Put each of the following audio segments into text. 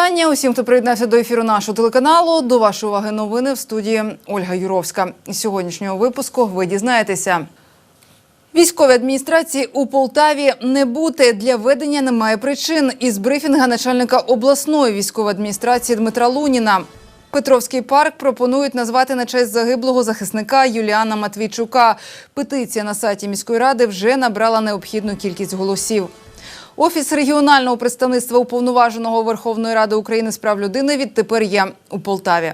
Вітання усім, хто приєднався до ефіру нашого телеканалу. До вашої уваги новини в студії Ольга Юровська. Із сьогоднішнього випуску ви дізнаєтеся. Військовій адміністрації у Полтаві не бути для ведення немає причин. Із брифінга начальника обласної військової адміністрації Дмитра Луніна. Петровський парк пропонують назвати на честь загиблого захисника Юліана Матвійчука. Петиція на сайті міської ради вже набрала необхідну кількість голосів. Офіс регіонального представництва уповноваженого Верховної Ради України з прав людини відтепер є у Полтаві.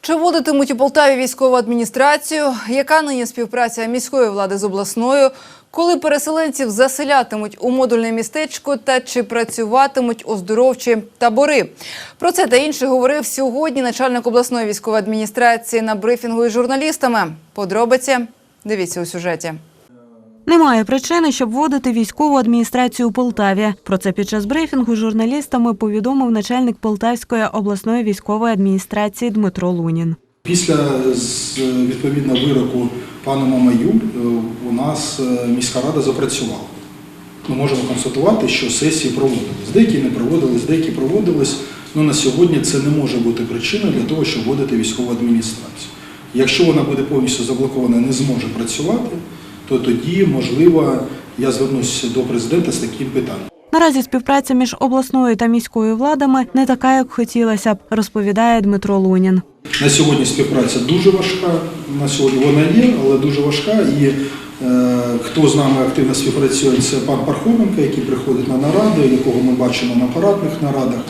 Чи вводитимуть у Полтаві військову адміністрацію? Яка нині співпраця міської влади з обласною? Коли переселенців заселятимуть у модульне містечко та чи працюватимуть оздоровчі табори? Про це та інше говорив сьогодні начальник обласної військової адміністрації на брифінгу із журналістами. Подробиці дивіться у сюжеті. Немає причини, щоб вводити військову адміністрацію у Полтаві. Про це під час брифінгу журналістами повідомив начальник Полтавської обласної військової адміністрації Дмитро Лунін. Після відповідно вироку пана Мамаю е, у нас е, міська рада запрацювала. Ми можемо констатувати, що сесії проводились. Деякі не проводились, деякі проводились. Ну на сьогодні це не може бути причиною для того, щоб вводити військову адміністрацію. Якщо вона буде повністю заблокована, не зможе працювати, то тоді, можливо, я звернуся до президента з таким питанням. Наразі співпраця між обласною та міською владами не така, як хотілося б, розповідає Дмитро Лунін. На сьогодні співпраця дуже важка. На сьогодні вона є, але дуже важка. І е, хто з нами активно співпрацює, це пан Пархоменко, який приходить на наради, якого ми бачимо на парадних нарадах.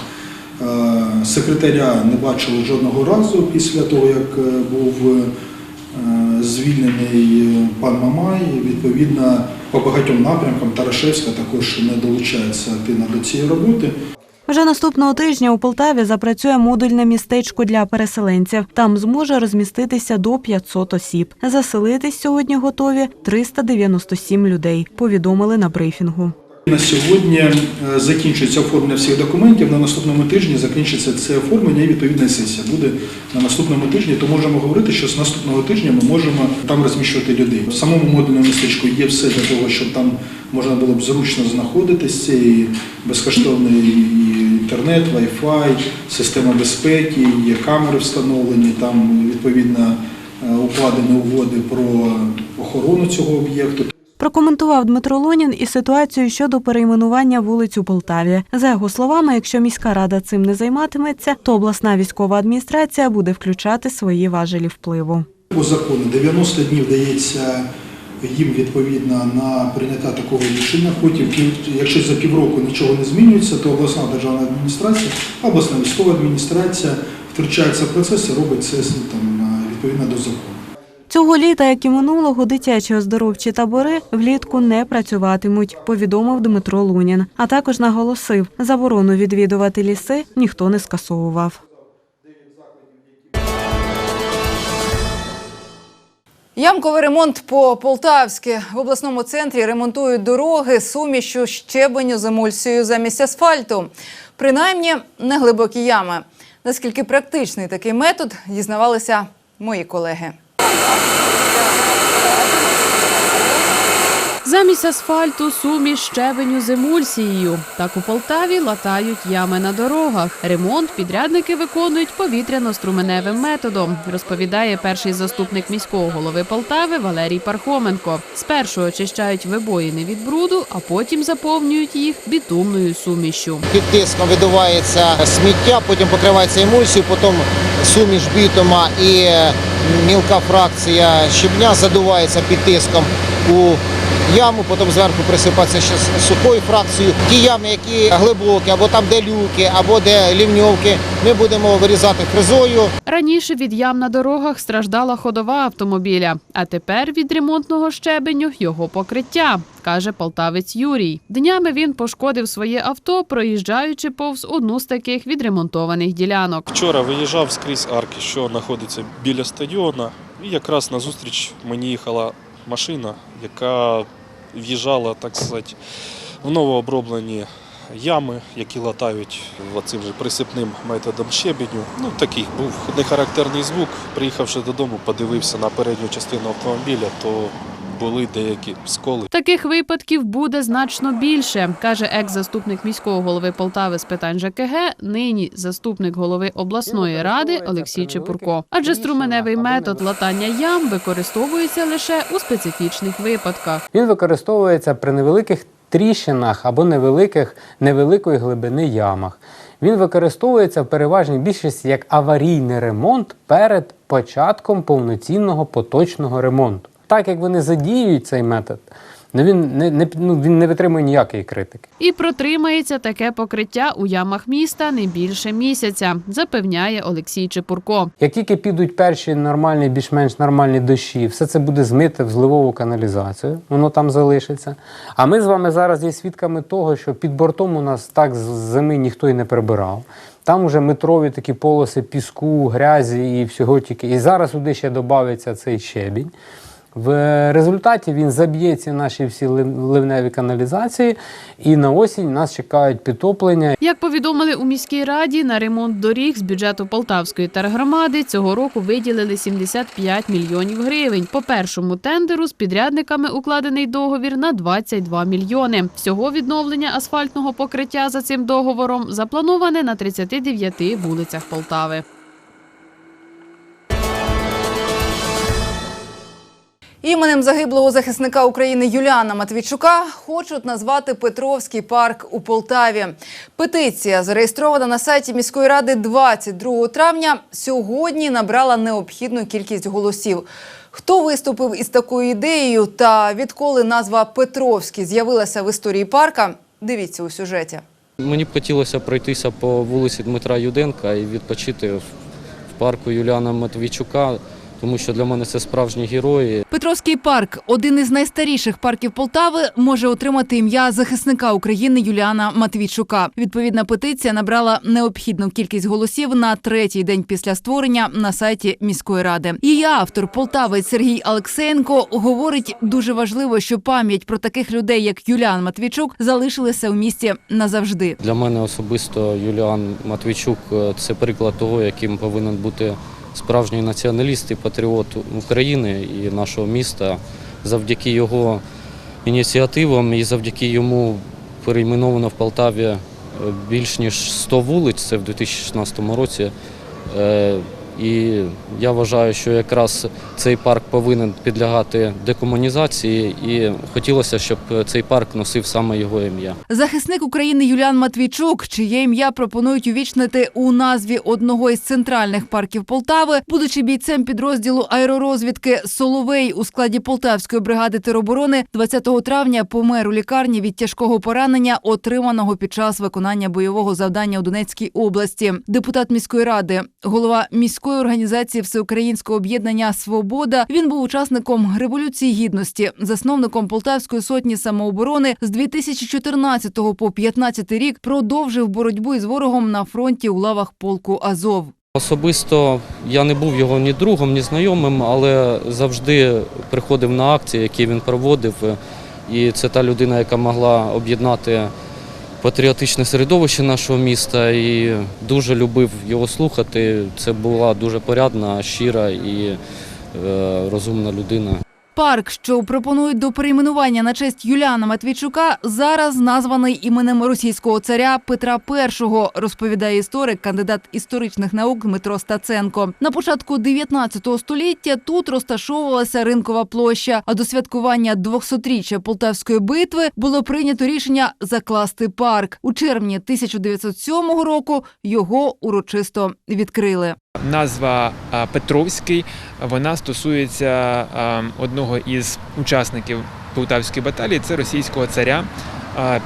Е, секретаря не бачили жодного разу після того, як е, був звільнений е, пан Мамай. Відповідно, по багатьом напрямкам Тарашевська також не долучається активно до цієї роботи. Вже наступного тижня у Полтаві запрацює модульне містечко для переселенців. Там зможе розміститися до 500 осіб. Заселитись сьогодні готові 397 людей. Повідомили на брифінгу. На сьогодні е, закінчується оформлення всіх документів. На наступному тижні закінчиться це оформлення і відповідна сесія буде на наступному тижні. То можемо говорити, що з наступного тижня ми можемо там розміщувати людей. В самому модульному містечку є все для того, щоб там можна було б зручно знаходитися. І безкоштовний інтернет, Wi-Fi, система безпеки, є камери встановлені. Там відповідно е, укладені угоди про охорону цього об'єкту. Прокоментував Дмитро Лунін і ситуацію щодо перейменування вулиць у Полтаві. За його словами, якщо міська рада цим не займатиметься, то обласна військова адміністрація буде включати свої важелі впливу. По закону 90 днів дається їм відповідно на прийняття такого рішення. Потім, якщо за півроку нічого не змінюється, то обласна державна адміністрація, обласна військова адміністрація втручається в процес і робить це там, відповідно до закону. Цього літа, як і минулого, дитячі оздоровчі табори влітку не працюватимуть, повідомив Дмитро Лунін. А також наголосив, заборону відвідувати ліси ніхто не скасовував. Ямковий ремонт по Полтавськи. В обласному центрі ремонтують дороги сумішю щебеню з емульсією замість асфальту. Принаймні не глибокі ями. Наскільки практичний такий метод, дізнавалися мої колеги. Oh, my God. Замість асфальту суміш щебеню з емульсією. Так у Полтаві латають ями на дорогах. Ремонт підрядники виконують повітряно-струменевим методом, розповідає перший заступник міського голови Полтави Валерій Пархоменко. Спершу очищають вибоїни від бруду, а потім заповнюють їх бітумною сумішю. Під тиском видувається сміття, потім покривається емульсією, потім суміш бітума і е, мілка фракція щебня задувається під тиском у яму, потім зверху присипається ще сухою фракцією. Ті ями, які глибокі, або там де люки, або де лівньовки, ми будемо вирізати фрезою. Раніше від ям на дорогах страждала ходова автомобіля, а тепер від ремонтного щебеню його покриття, каже полтавець Юрій. Днями він пошкодив своє авто, проїжджаючи повз одну з таких відремонтованих ділянок. Вчора виїжджав скрізь арки, що знаходиться біля стадіона, і якраз назустріч мені їхала машина, яка в'їжджала, так сказати, в новооброблені ями, які латають цим же присипним методом щебеню. Ну, такий був нехарактерний звук. Приїхавши додому, подивився на передню частину автомобіля, то були деякі сколи. Таких випадків буде значно більше, каже екс-заступник міського голови Полтави з питань ЖКГ, нині заступник голови обласної ради Олексій Чепурко. Адже струменевий метод латання ям використовується лише у специфічних випадках. Він використовується при невеликих тріщинах або невеликих, невеликої глибини ямах. Він використовується в переважній більшості як аварійний ремонт перед початком повноцінного поточного ремонту. Так як вони задіюють цей метод, ну він не, не, ну, він не витримує ніякої критики. І протримається таке покриття у ямах міста не більше місяця, запевняє Олексій Чепурко. Як тільки підуть перші нормальні, більш-менш нормальні дощі, все це буде змите в зливову каналізацію, воно там залишиться. А ми з вами зараз є свідками того, що під бортом у нас так з зими ніхто і не прибирав. Там уже метрові такі полоси піску, грязі і всього тільки. І зараз туди ще додається цей щебінь. В результаті він заб'є ці наші всі ливневі каналізації, і на осінь нас чекають підтоплення. Як повідомили у міській раді, на ремонт доріг з бюджету Полтавської тергромади цього року виділили 75 мільйонів гривень. По першому тендеру з підрядниками укладений договір на 22 мільйони. Всього відновлення асфальтного покриття за цим договором заплановане на 39 вулицях Полтави. Іменем загиблого захисника України Юліана Матвійчука хочуть назвати Петровський парк у Полтаві. Петиція, зареєстрована на сайті міської ради 22 травня, сьогодні набрала необхідну кількість голосів. Хто виступив із такою ідеєю та відколи назва Петровський з'явилася в історії парка? Дивіться у сюжеті. Мені б хотілося пройтися по вулиці Дмитра Юденка і відпочити в парку Юліана Матвійчука, тому що для мене це справжні герої. Петровський парк, один із найстаріших парків Полтави, може отримати ім'я захисника України Юліана Матвійчука. Відповідна петиція набрала необхідну кількість голосів на третій день після створення на сайті міської ради. Її автор, полтавець Сергій Алексеєнко, говорить, дуже важливо, що пам'ять про таких людей, як Юліан Матвійчук, залишилася в місті назавжди. Для мене особисто Юліан Матвійчук е, це приклад того, яким повинен бути справжній націоналіст і патріот України і нашого міста. Завдяки його ініціативам і завдяки йому перейменовано в Полтаві е, більш ніж 100 вулиць, це в 2016 році. І я вважаю, що якраз цей парк повинен підлягати декомунізації, і хотілося, щоб цей парк носив саме його ім'я. Захисник України Юліан Матвійчук, чиє ім'я пропонують увічнити у назві одного із центральних парків Полтави, будучи бійцем підрозділу аеророзвідки Соловей у складі Полтавської бригади тероборони, 20 травня помер у лікарні від тяжкого поранення, отриманого під час виконання бойового завдання у Донецькій області. Депутат міської ради, голова міської організації Всеукраїнського об'єднання Свобода. Він був учасником революції гідності, засновником Полтавської сотні самооборони з 2014 по 15 рік продовжив боротьбу із ворогом на фронті у лавах полку Азов. Особисто я не був його ні другом, ні знайомим, але завжди приходив на акції, які він проводив. І це та людина, яка могла об'єднати патріотичне середовище нашого міста і дуже любив його слухати. Це була дуже порядна, щира і е, розумна людина. Парк, що пропонують до перейменування на честь Юліана Матвійчука, зараз названий іменем російського царя Петра І, розповідає історик, кандидат історичних наук Дмитро Стаценко. На початку 19 століття тут розташовувалася ринкова площа. А до святкування 200-річчя Полтавської битви було прийнято рішення закласти парк. У червні 1907 року його урочисто відкрили. Назва Петровський вона стосується одного із учасників Полтавської баталії, це російського царя,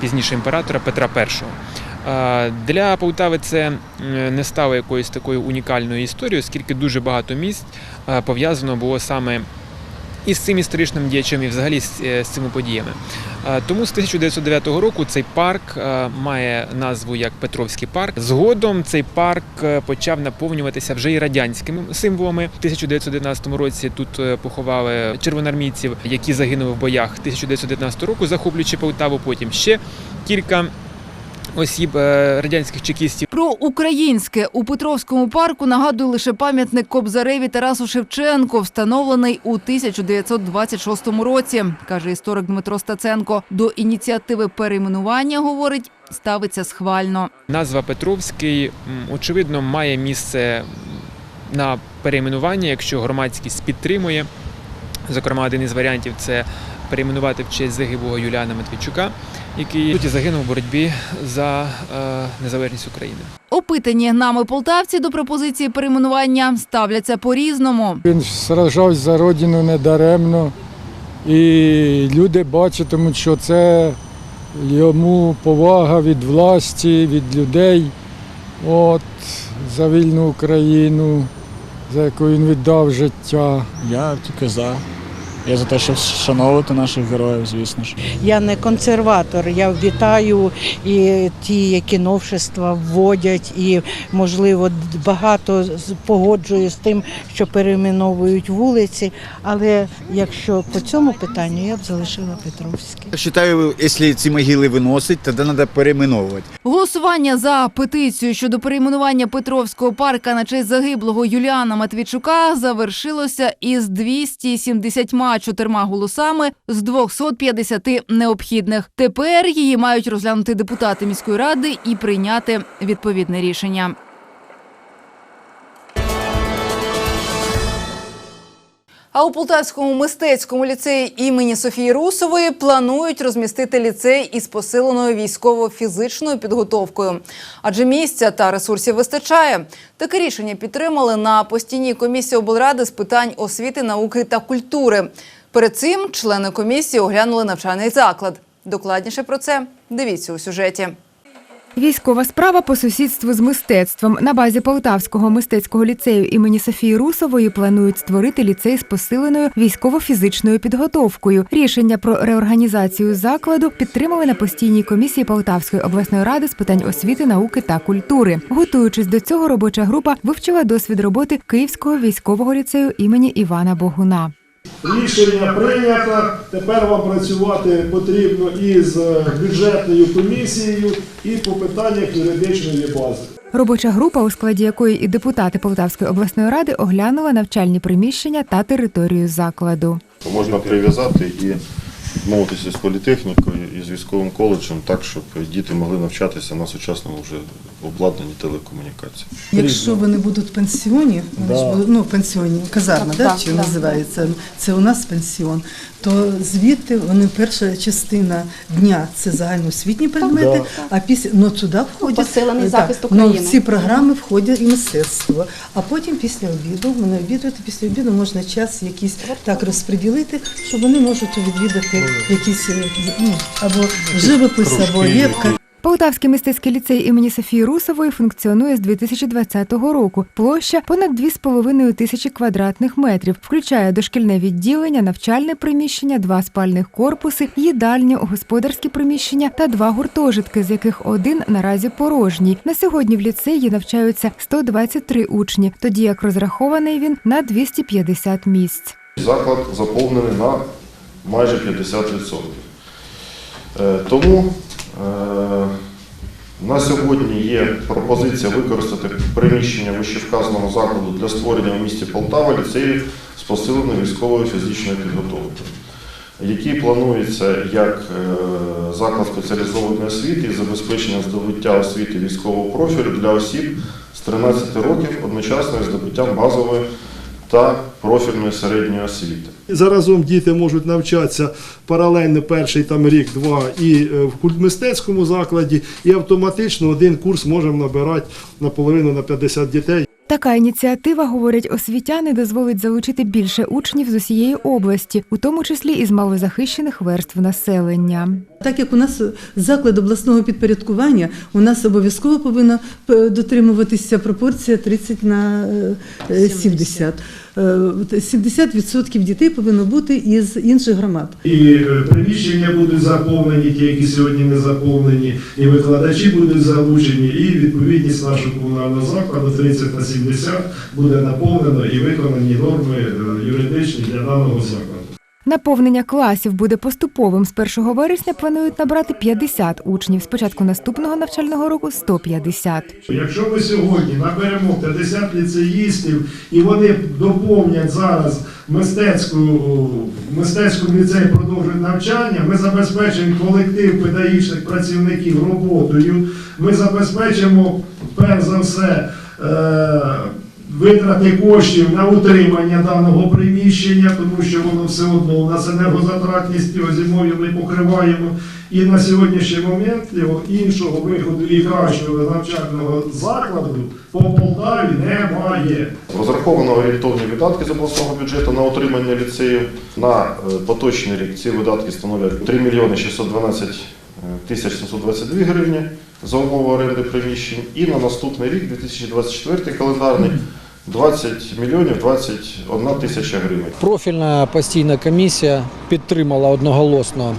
пізніше імператора Петра І. Для Полтави це не стало якоюсь такою унікальною історією, оскільки дуже багато місць пов'язано було саме із цим історичним діячем і взагалі е, з цими подіями. Тому з 1909 року цей парк має назву як Петровський парк. Згодом цей парк е, почав наповнюватися вже і радянськими символами. У 1919 році тут е, поховали червоноармійців, які загинули в боях 1919 року, захоплюючи Полтаву. Потім ще кілька осіб е, радянських чекістів. Про українське у Петровському парку нагадує лише пам'ятник Кобзареві Тарасу Шевченко, встановлений у 1926 році, каже історик Дмитро Стаценко. До ініціативи перейменування говорить ставиться схвально. Назва Петровський, очевидно, має місце на перейменування, якщо громадськість підтримує. Зокрема, один із варіантів це перейменувати в честь загиблого Юліана Матвійчука, який суті загинув у боротьбі за е, незалежність України. Опитані нами полтавці до пропозиції перейменування ставляться по-різному. Він сражався за родину недаремно. І люди бачитимуть, що це йому повага від власті, від людей, от, за вільну Україну, за яку він віддав життя. Я тільки за. Я за те, щоб вшановувати наших героїв, звісно ж. Я не консерватор. Я вітаю і ті, які новшества вводять, і можливо багато з- погоджую з тим, що перейменовують вулиці. Але якщо по цьому питанню я б залишила Петровське. Считаю, якщо ці могили виносить, тоді треба перейменовувати. Голосування за петицію щодо перейменування Петровського парка на честь загиблого Юліана Матвійчука завершилося із 274 голосами з 250 необхідних. Тепер її мають розглянути депутати міської ради і прийняти відповідне рішення. А у Полтавському мистецькому ліцеї імені Софії Русової планують розмістити ліцей із посиленою військово-фізичною підготовкою, адже місця та ресурсів вистачає. Таке рішення підтримали на постійній комісії облради з питань освіти, науки та культури. Перед цим члени комісії оглянули навчальний заклад. Докладніше про це дивіться у сюжеті. Військова справа по сусідству з мистецтвом. На базі Полтавського мистецького ліцею імені Софії Русової планують створити ліцей з посиленою військово-фізичною підготовкою. Рішення про реорганізацію закладу підтримали на постійній комісії Полтавської обласної ради з питань освіти, науки та культури. Готуючись до цього, робоча група вивчила досвід роботи Київського військового ліцею імені Івана Богуна. Рішення прийнято. Тепер вам працювати потрібно і з бюджетною комісією і по питаннях юридичної бази. Робоча група, у складі якої і депутати Полтавської обласної ради оглянула навчальні приміщення та територію закладу. Можна прив'язати і домовитися з політехнікою і з військовим коледжем так, щоб діти могли навчатися на сучасному вже обладнанні телекомунікацій. Якщо вони будуть в пенсіоні, вони ж Да. будуть, ну, в пенсіоні, казарма, да, Так, чи так, називається, це у нас пенсіон, то звідти вони перша частина дня це загальноосвітні предмети, а після ну туди входять посилений е, захист так, ну, в ці програми входять і мистецтво. А потім після обіду, вони обідувати, після обіду можна час якийсь так розподілити, що вони можуть відвідати якісь е, ну, або живопис, або лепка. Полтавський мистецький ліцей імені Софії Русової функціонує з 2020 року. Площа понад 2,5 тисячі квадратних метрів, включає дошкільне відділення, навчальне приміщення, два спальних корпуси, їдальню, господарські приміщення та два гуртожитки, з яких один наразі порожній. На сьогодні в ліцеї навчаються 123 учні, тоді як розрахований він на 250 місць. Заклад заповнений на майже 50%. Е, Тому е, на сьогодні є пропозиція використати приміщення вищевказаного закладу для створення в місті Полтава ліцеїв з посиленою військовою фізичною підготовкою, який планується як е, заклад спеціалізованої освіти і забезпечення здобуття освіти військового профілю для осіб з 13 років одночасно із здобуттям базової та профільної середньої освіти. Заразом діти можуть навчатися паралельно перший там рік-два і е, в культмистецькому закладі, і автоматично один курс можемо набирати наполовину на 50 дітей. Така ініціатива, говорять освітяни, дозволить залучити більше учнів з усієї області, у тому числі із малозахищених верств населення. Так як у нас заклад обласного підпорядкування, у нас обов'язково повинна е, дотримуватися пропорція 30 на е, 70. Е, 70% дітей повинно бути із інших громад. І е, приміщення будуть заповнені, ті, які сьогодні не заповнені, і викладачі будуть залучені, і відповідність нашого комунального закладу 30 на 70 буде наповнено і виконані норми е, юридичні для даного закладу. Наповнення класів буде поступовим. З 1 вересня планують набрати 50 учнів. З початку наступного навчального року 150. Якщо ми сьогодні наберемо 50 ліцеїстів і вони доповнять зараз мистецьку, в мистецькому ліцеї продовжують навчання, ми забезпечимо колектив педагогічних працівників роботою, ми забезпечимо перш за все. е, Витрати коштів на утримання даного приміщення, тому що воно все одно у нас енергозатратність його зимою ми покриваємо. І на сьогоднішній момент його іншого виходу і кращого навчального закладу по Полтаві немає. Розраховано орієнтовні видатки з обласного бюджету на утримання ліцею. На е, поточний рік ці видатки становлять 3 мільйони 612 тисяч 722 гривні за умови оренди приміщень. І на наступний рік, 2024 календарний, 20 мільйонів 21 тисяча гривень. Профільна постійна комісія підтримала одноголосно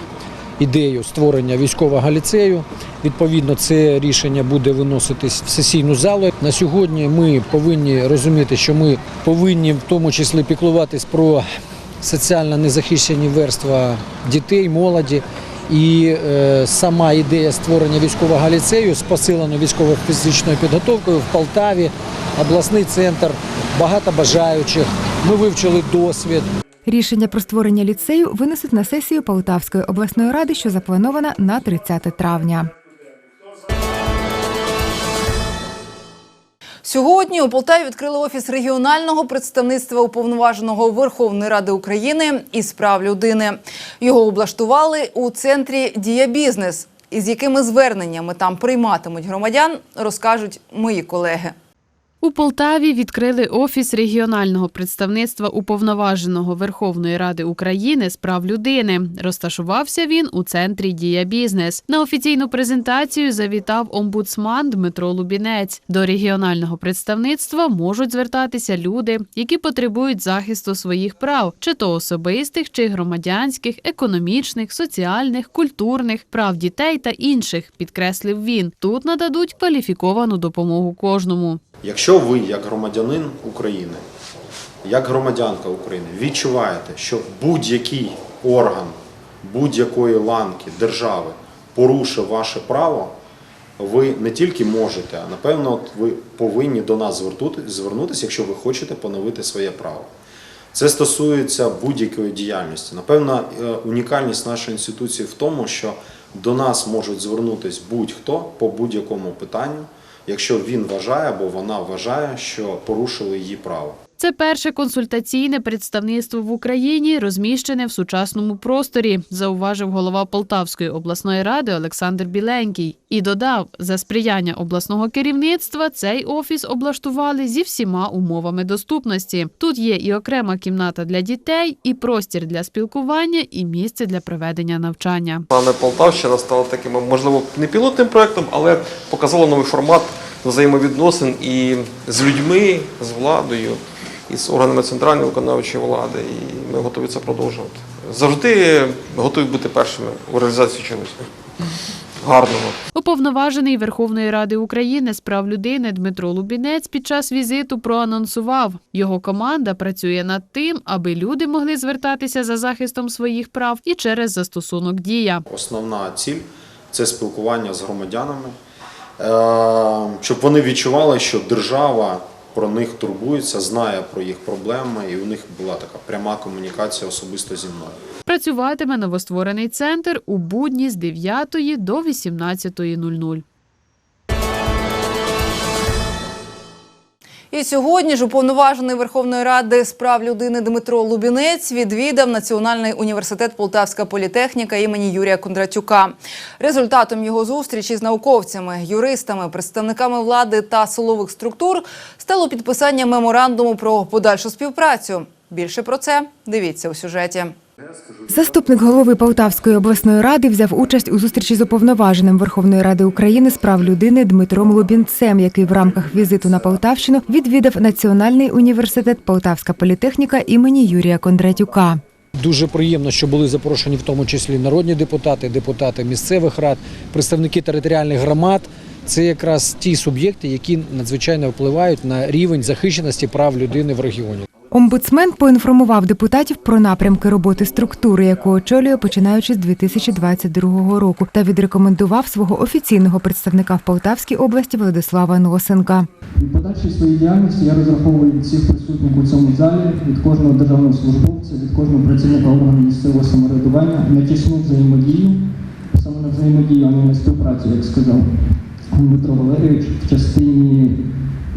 ідею створення військового ліцею. Відповідно, це рішення буде виноситись в сесійну залу. На сьогодні ми повинні розуміти, що ми повинні в тому числі піклуватись про соціально незахищені верства дітей, молоді. І е, сама ідея створення військового ліцею з посиленою військово-фізичною підготовкою в Полтаві, обласний центр, багато бажаючих. Ми вивчили досвід. Рішення про створення ліцею винесуть на сесію Полтавської обласної ради, що запланована на 30 травня. Сьогодні у Полтаві відкрили офіс регіонального представництва уповноваженого Верховної Ради України із прав людини. Його облаштували у центрі Дія бізнес. Із якими зверненнями там прийматимуть громадян, розкажуть мої колеги. У Полтаві відкрили офіс регіонального представництва уповноваженого Верховної Ради України з прав людини. Розташувався він у центрі Дія Бізнес. На офіційну презентацію завітав омбудсман Дмитро Лубінець. До регіонального представництва можуть звертатися люди, які потребують захисту своїх прав, чи то особистих, чи громадянських, економічних, соціальних, культурних, прав дітей та інших. Підкреслив він. Тут нададуть кваліфіковану допомогу кожному. Якщо ви, як громадянин України, як громадянка України, відчуваєте, що будь-який орган будь-якої ланки держави порушив ваше право, ви не тільки можете, а напевно, ви повинні до нас звернутися, якщо ви хочете поновити своє право. Це стосується будь-якої діяльності. Напевно, е, унікальність нашої інституції в тому, що до нас можуть звернутися будь-хто по будь-якому питанню, якщо він вважає або вона вважає, що порушили її право. Це перше консультаційне представництво в Україні, розміщене в сучасному просторі, зауважив голова Полтавської обласної ради Олександр Біленький. І додав, за сприяння обласного керівництва цей офіс облаштували зі всіма умовами доступності. Тут є і окрема кімната для дітей, і простір для спілкування, і місце для проведення навчання. Саме Полтавщина стала таким, можливо, не пілотним проектом, але показала новий формат взаємовідносин і з людьми, з владою, і з органами центральної виконавчої влади. І ми готові це продовжувати. Завжди готові бути першими у реалізації чогось гарного. Уповноважений Верховної Ради України з прав людини Дмитро Лубінець під час візиту проанонсував, його команда працює над тим, аби люди могли звертатися за захистом своїх прав і через застосунок дія. Основна ціль це спілкування з громадянами, е, щоб вони відчували, що держава про них турбується, знає про їх проблеми, і у них була така пряма комунікація особисто зі мною. Працюватиме новостворений центр у будні з 9 до 18.00. І сьогодні ж уповноважений Верховної Ради з прав людини Дмитро Лубінець відвідав Національний університет Полтавська політехніка імені Юрія Кондратюка. Результатом його зустрічі з науковцями, юристами, представниками влади та силових структур стало підписання меморандуму про подальшу співпрацю. Більше про це дивіться у сюжеті. Заступник голови Полтавської обласної ради взяв участь у зустрічі з уповноваженим Верховної Ради України з прав людини Дмитром Лубінцем, який в рамках візиту на Полтавщину відвідав Національний університет Полтавська політехніка імені Юрія Кондратюка. Дуже приємно, що були запрошені в тому числі народні депутати, депутати місцевих рад, представники територіальних громад. Це якраз ті суб'єкти, які надзвичайно впливають на рівень захищеності прав людини в регіоні. Омбудсмен поінформував депутатів про напрямки роботи структури, яку очолює починаючи з 2022 року, та відрекомендував свого офіційного представника в Полтавській області Владислава Носенка. У подальшій своїй діяльності я розраховую від всіх присутніх у цьому залі, від кожного державного службовця, від кожного працівника органу місцевого самоврядування на тісну взаємодію, саме на взаємодію, а не на співпрацю, як сказав Дмитро Валерійович, в частині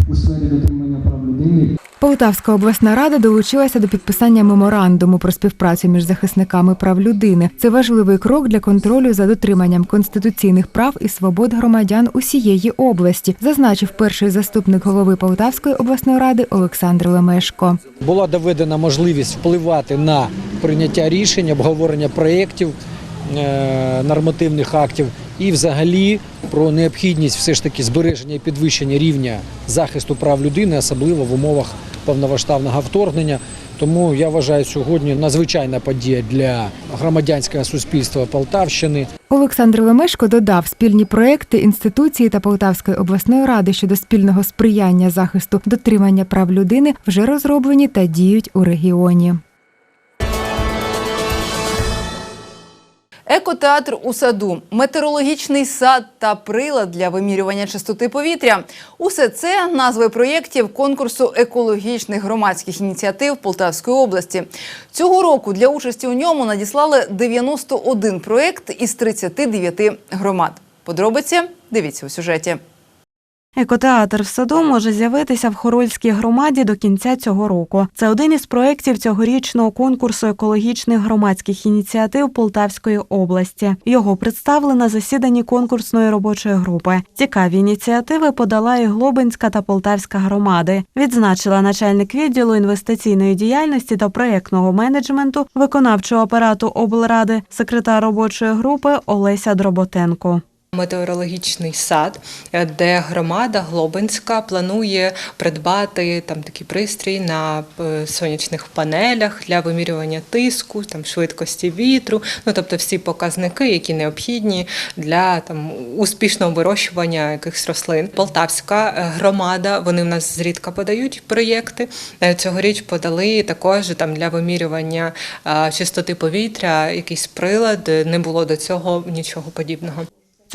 у сфері дотримання прав людини Полтавська обласна рада долучилася до підписання меморандуму про співпрацю між захисниками прав людини. Це важливий крок для контролю за дотриманням конституційних прав і свобод громадян усієї області, зазначив перший заступник голови Полтавської обласної ради Олександр Лемешко. Була доведена можливість впливати на прийняття рішень, обговорення проєктів, е, нормативних актів і взагалі про необхідність все ж таки збереження і підвищення рівня захисту прав людини, особливо в умовах повномасштабного вторгнення. Тому я вважаю сьогодні надзвичайна подія для громадянського суспільства Полтавщини. Олександр Лемешко додав, спільні проекти інституції та Полтавської обласної ради щодо спільного сприяння захисту дотримання прав людини вже розроблені та діють у регіоні. Екотеатр у саду, метеорологічний сад та прилад для вимірювання чистоти повітря. Усе це назви проєктів конкурсу екологічних громадських ініціатив Полтавської області. Цього року для участі у ньому надіслали 91 проєкт із 39 громад. Подробиці дивіться у сюжеті. Екотеатр в саду може з'явитися в Хорольській громаді до кінця цього року. Це один із проєктів цьогорічного конкурсу екологічних громадських ініціатив Полтавської області. Його представили на засіданні конкурсної робочої групи. Цікаві ініціативи подала і Глобинська та Полтавська громади. Відзначила начальник відділу інвестиційної діяльності та проєктного менеджменту виконавчого апарату облради, секретар робочої групи Олеся Дроботенко. Метеорологічний сад, е, де громада Глобинська планує придбати там такий пристрій на е, сонячних панелях для вимірювання тиску, там швидкості вітру, ну тобто всі показники, які необхідні для там успішного вирощування якихось рослин. Полтавська е, громада, вони в нас зрідка подають проєкти. Цьогоріч подали також там для вимірювання чистоти повітря, якийсь прилад. Не було до цього нічого подібного.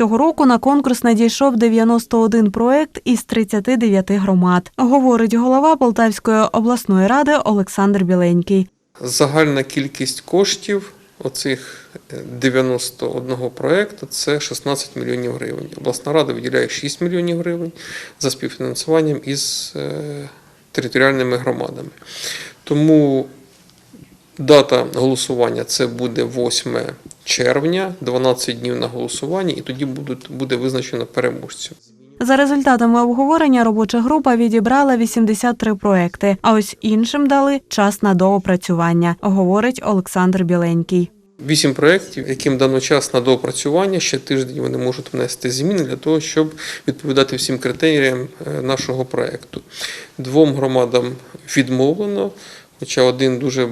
Цього року на конкурс надійшов 91 проект із 39 громад, говорить голова Полтавської обласної ради Олександр Біленький. Загальна кількість коштів оцих е, 91 проєкту – це 16 мільйонів гривень. Обласна рада виділяє 6 мільйонів гривень за співфінансуванням із е, територіальними громадами. Тому дата голосування це буде 8 червня, 12 днів на голосування, і тоді будуть, буде визначено переможців. За результатами обговорення робоча група відібрала 83 проекти, а ось іншим дали час на доопрацювання, говорить Олександр Біленький. Вісім проєктів, яким дано час на доопрацювання. Ще тиждень вони можуть внести зміни для того, щоб відповідати всім критеріям е, нашого проєкту. Двом громадам відмовлено. Хоча один дуже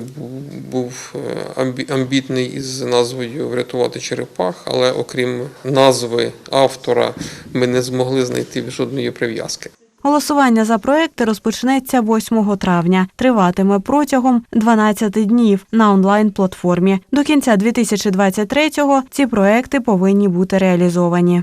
був е, амбітний із назвою Врятувати черепах, але окрім назви автора, ми не змогли знайти жодної прив'язки. Голосування за проекти розпочнеться 8 травня. Триватиме протягом 12 днів на онлайн-платформі. До кінця 2023-го ці проекти повинні бути реалізовані.